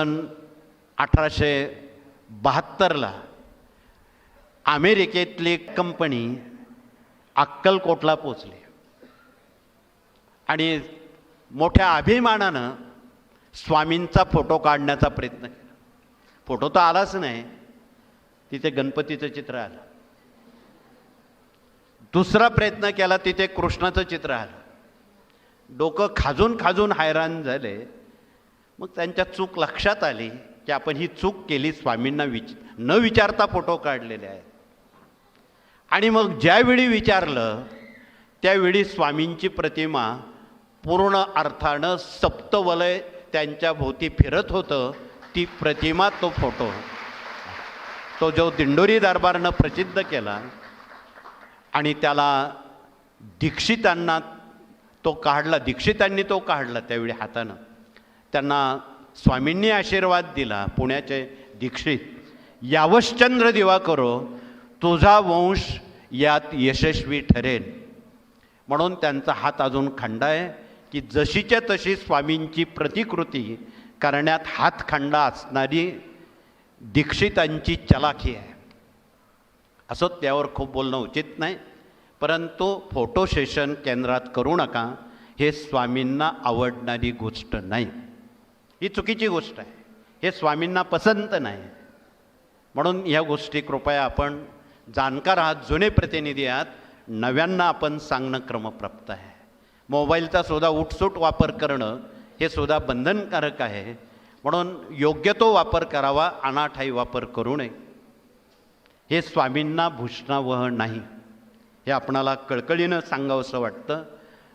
सन अठराशे बहात्तरला अमेरिकेतली कंपनी अक्कलकोटला पोचली. आणि मोठ्या अभिमानानं स्वामींचा फोटो काढण्याचा प्रयत्न केला. फोटो तर आलाच नाही तिथे गणपतीचं चित्र आलं. दुसरा प्रयत्न केला तिथे कृष्णाचं चित्र आलं. डोकं खाजून खाजून हैराण झाले. मग त्यांच्या चूक लक्षात आली की आपण ही चूक केली स्वामींना विच न विचारता फोटो काढलेले आहेत. आणि मग ज्यावेळी विचारलं त्यावेळी स्वामींची प्रतिमा पूर्ण अर्थानं सप्तवलय त्यांच्या भोवती फिरत होतं. ती प्रतिमा तो फोटो तो जो दिंडोरी दरबारनं प्रसिद्ध केला आणि त्याला दीक्षितांना तो काढला दीक्षितांनी तो काढला त्यावेळी हातानं. त्यांना स्वामींनी आशीर्वाद दिला पुण्याचे दीक्षित. यावश्चंद्र दिवाकरो तुझा वंश यात यशस्वी ठरेल म्हणून त्यांचा हात अजून खंडा आहे की जशीच्या तशी स्वामींची प्रतिकृती करण्यात हातखंडा असणारी दीक्षितांची चलाखी आहे. असं त्यावर खूप बोलणं उचित नाही परंतु फोटो सेशन केंद्रात करू नका हे स्वामींना आवडणारी गोष्ट नाही. ही चुकीची गोष्ट आहे. हे स्वामींना पसंत नाही. म्हणून ह्या गोष्टी कृपया आपण जाणकार आहात जुने प्रतिनिधी आहात नव्यांना आपण सांगणं क्रमप्राप्त आहे. मोबाईलचा सुद्धा उठसूट वापर करणं हे सुद्धा बंधनकारक आहे. म्हणून योग्य तो वापर करावा अनाठाई वापर करू नये. हे स्वामींना भूषणावह नाही. हे आपणाला कळकळीनं सांगावंसं वाटतं.